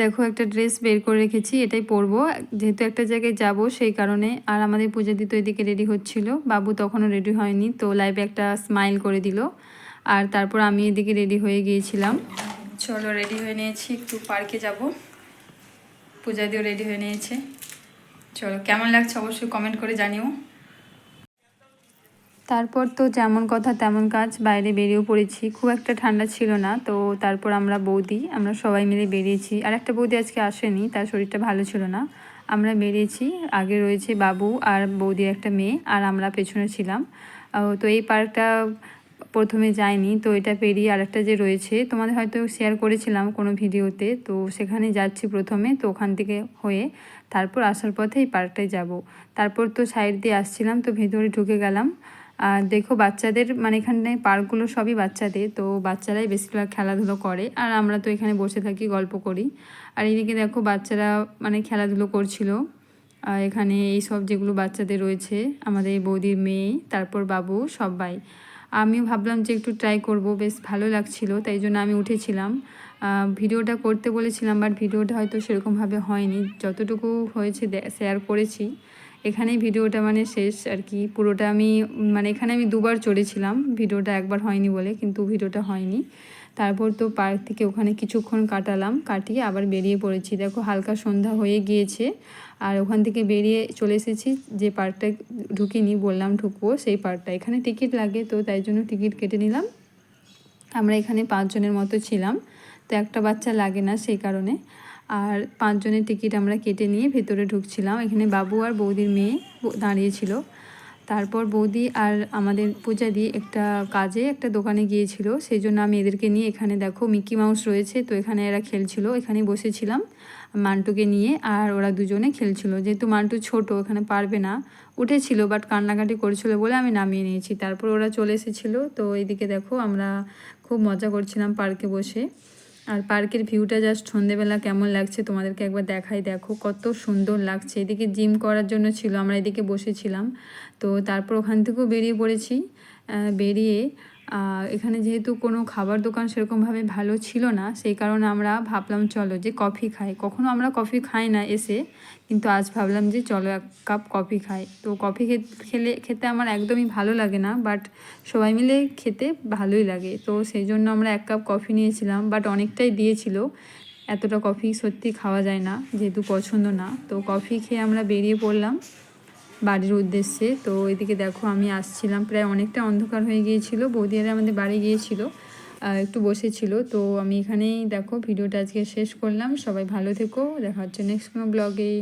দেখো একটা ড্রেস বের করে রেখেছি, এটাই পরবো। যেহেতু একটা জায়গায় যাব সেই কারণে। আর আমাদের পূজা দিত এদিকে রেডি হচ্ছিল। বাবু তখনও রেডি হয়নি, তো লাইভে একটা স্মাইল করে দিল। আর তারপর আমি এদিকে রেডি হয়ে গিয়েছিলাম। চলো রেডি হয়ে নিয়েছি, একটু পার্কে যাব। পূজা দিও রেডি হয়ে নিয়েছে। চলো, কেমন লাগছে অবশ্যই কমেন্ট করে জানিও। তারপর তো যেমন কথা তেমন কাজ, বাইরে বেরিয়েও পড়েছি। খুব একটা ঠান্ডা ছিল না, তো তারপর আমরা বৌদি, আমরা সবাই মিলে বেরিয়েছি। আর একটা বৌদি আজকে আসেনি, তার শরীরটা ভালো ছিল না। আমরা বেরিয়েছি, আগে রয়েছে বাবু আর বৌদির একটা মেয়ে, আর আমরা পেছনে ছিলাম। তো এই পার্কটা প্রথমে যাইনি, তো এটা পেরিয়ে আরেকটা যে রয়েছে, তোমাদের হয়তো শেয়ার করেছিলাম কোনো ভিডিওতে, তো সেখানে যাচ্ছি প্রথমে, তো ওখান থেকে হয়ে তারপর আসার পথে এই পার্কটায় যাব। তারপর তো সাইড দিয়ে আসছিলাম, তো ভেতরে ঢুকে গেলাম। আর দেখো বাচ্চাদের মানে এখানে পার্কগুলো সবই বাচ্চাদের, তো বাচ্চারাই বেশিরভাগ খেলাধুলো করে। আর আমরা তো এখানে বসে থাকি, গল্প করি। আর এদিকে দেখো বাচ্চারা মানে খেলাধুলো করছিল। এখানে এই সব যেগুলো বাচ্চাদের রয়েছে, আমাদের বৌদির মেয়ে, তারপর বাবু, সবাই। আমিও ভাবলাম যে একটু ট্রাই করব, বেশ ভালো লাগছিল, তাই জন্য আমি উঠেছিলাম। ভিডিওটা করতে বলেছিলাম বাট ভিডিওটা হয়তো সেরকমভাবে হয়নি। যতটুকু হয়েছে শেয়ার করেছি। এখানেই ভিডিওটা মানে শেষ আর কি। পুরোটা আমি মানে এখানে আমি দুবার চড়েছিলাম। ভিডিওটা একবার হয়নি বলে, কিন্তু ভিডিওটা হয়নি। তারপর তো পার্ক থেকে ওখানে কিছুক্ষণ কাটালাম, কাটিয়ে আবার বেরিয়ে পড়েছি। দেখো হালকা সন্ধ্যা হয়ে গিয়েছে আর ওখান থেকে বেরিয়ে চলে এসেছি যে পার্কটা ঢুকিনি, বললাম ঢুকবো, সেই পার্কটা। এখানে টিকিট লাগে তো তাই জন্য টিকিট কেটে নিলাম। আমরা এখানে পাঁচজনের মতো ছিলাম। তো একটা বাচ্চা লাগে না সেই কারণে। আর পাঁচজনের টিকিট আমরা কেটে নিয়ে ভেতরে ঢুকছিলাম। এখানে বাবু আর বৌদির মেয়ে দাঁড়িয়েছিল তারপর বৌদি আর আমাদের পূজা দিয়ে একটা কাজে, একটা দোকানে গিয়েছিল। সেই জন্য আমি এদেরকে নিয়ে এখানে দেখো মিকি মাউস রয়েছে, তো এখানে এরা খেলছিল। এখানে বসেছিলাম মান্টুকে নিয়ে আর ওরা দুজনে খেলছিল। যেহেতু মান্টু ছোট এখানে পারবে না। উঠেছিল বাট কান্নাকাটি করছিল বলে আমি নামিয়ে নিয়েছি। তারপর ওরা চলে এসেছিল। তো এইদিকে দেখো আমরা খুব মজা করছিলাম পার্কে বসে। আর পার্কের ভিউটা জাস্ট সন্ধেবেলা কেমন লাগছে তোমাদেরকে একবার দেখাই, দেখো কত সুন্দর লাগছে। এদিকে জিম করার জন্য ছিল, আমরা এদিকে বসেছিলাম। তো তারপর ওখান থেকেও বেরিয়ে পড়েছি। বেরিয়ে এখানে যেহেতু কোনো খাবার দোকান সেরকমভাবে ভালো ছিল না, সেই কারণে আমরা ভাবলাম চলো যে কফি খাই। কখনো আমরা কফি খাই না এসে, কিন্তু আজ ভাবলাম যে চলো এক কাপ কফি খাই। তো কফি খেলে, খেতে আমার একদমই ভালো লাগে না বাট সবাই মিলে খেতে ভালোই লাগে। তো সেই জন্য আমরা এক কাপ কফি নিয়েছিলাম বাট অনেকটাই দিয়েছিল। এতটা কফি সত্যি খাওয়া যায় না, যেহেতু পছন্দ না। তো কফি খেয়ে আমরা বেরিয়ে পড়লাম। বাড়ির উদ্দেশ্যে। তো এদিকে দেখো আমি আসছিলাম। প্রায় অনেকটা অন্ধকার হয়ে গিয়েছিল। বৌদিয়ারা আমাদের বাড়ি গিয়েছিল একটু বসেছিল। তো আমি এখানেই দেখো ভিডিওটা আজকে শেষ করলাম। সবাই ভালো থেকো। দেখা হচ্ছে নেক্সট কোনো ব্লগে